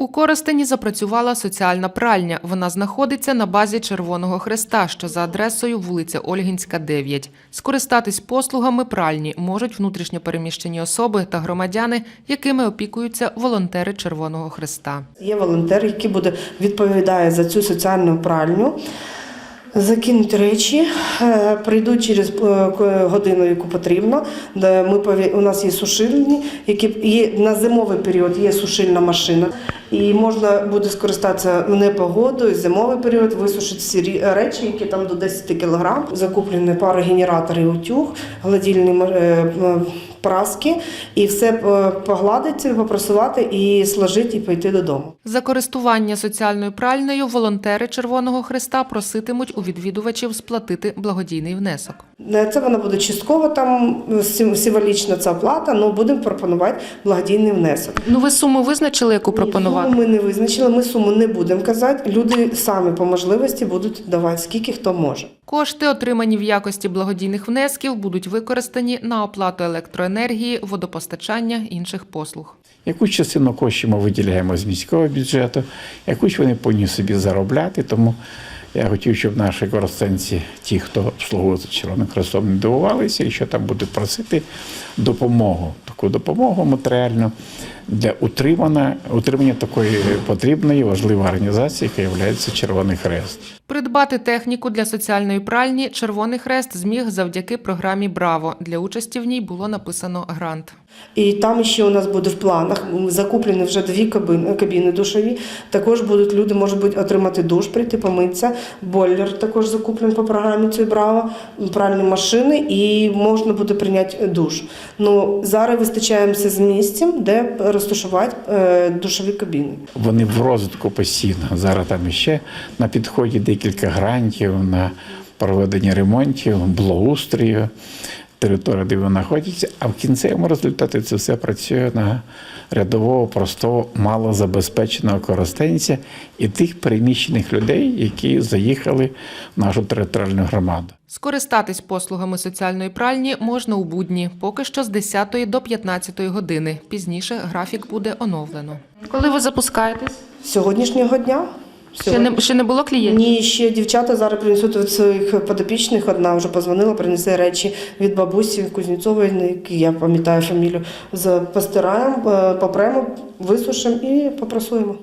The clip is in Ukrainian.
У Коростені запрацювала соціальна пральня. Вона знаходиться на базі Червоного Хреста, що за адресою вулиця Ольгінська, 9. Скористатись послугами пральні можуть внутрішньо переміщені особи та громадяни, якими опікуються волонтери Червоного Хреста. Є волонтер, який буде відповідає за цю соціальну пральню. Закинуть речі, е, прийдуть через е, годину, яку потрібно. Ми у нас є сушильні, які є на зимовий період є сушильна машина, і можна буде скористатися в непогоду, і зимовий період висушити всі речі, які там до 10 кг. Закуплені пару генераторів утюг, гладільні ма- е, праски, і все е, погладити, попрасувати і сложити, і пойти додому. За користування соціальною пральнею волонтери Червоного Хреста проситимуть у відвідувачів сплатити благодійний внесок. Е, Це вона буде частково там символічна ця оплата, але будемо пропонувати благодійний внесок. Ну ви суму визначили, яку пропонувати? Суму ми не визначили, ми суму не будемо казати. Люди самі по можливості будуть давати, скільки хто може. Кошти, отримані в якості благодійних внесків, будуть використані на оплату електроенергії, водопостачання інших послуг. Якусь частину коштів ми виділяємо з міського бюджету, якусь вони повинні собі заробляти. Тому я хотів, щоб наші користенці, ті, хто обслуговується Червоним Хрестом, не дивувалися, і що там будуть просити допомогу, таку допомогу матеріальну для утримання, утримання такої потрібної важливої організації, яка є Червоний Хрест. Придбати техніку для соціальної пральні Червоний Хрест зміг завдяки програмі Браво. Для участі в ній було написано грант. І там ще у нас буде в планах закуплені вже дві кабіни, кабіни душові. Також будуть люди, можуть бути, отримати душ, прийти помитися. Бойлер також закуплений по програмі цієї Браво, пральні машини і можна буде прийняти душ. Ну зараз вистачаємося з місцем, де розташувати е, душові кабіни. Вони в розвитку постійно. Зараз там ще на підході декілька грантів на проведення ремонтів, благоустрою, території, де вони знаходяться. А в кінцевому результаті це все працює на рядового, простого, малозабезпеченого користенця і тих переміщених людей, які заїхали в нашу територіальну громаду. Скористатись послугами соціальної пральні можна у будні, поки що з 10 до 15 години. Пізніше графік буде оновлено. Коли ви запускаєтесь? З Сьогоднішнього дня Ще не, ще не було клієнтів? Ні, ще дівчата зараз принесуть від своїх подопічних. Одна вже позвонила, принесе речі від бабусі Кузнєцової, я пам'ятаю фамілію. Постираємо, е, попремо, висушимо і попрасуємо.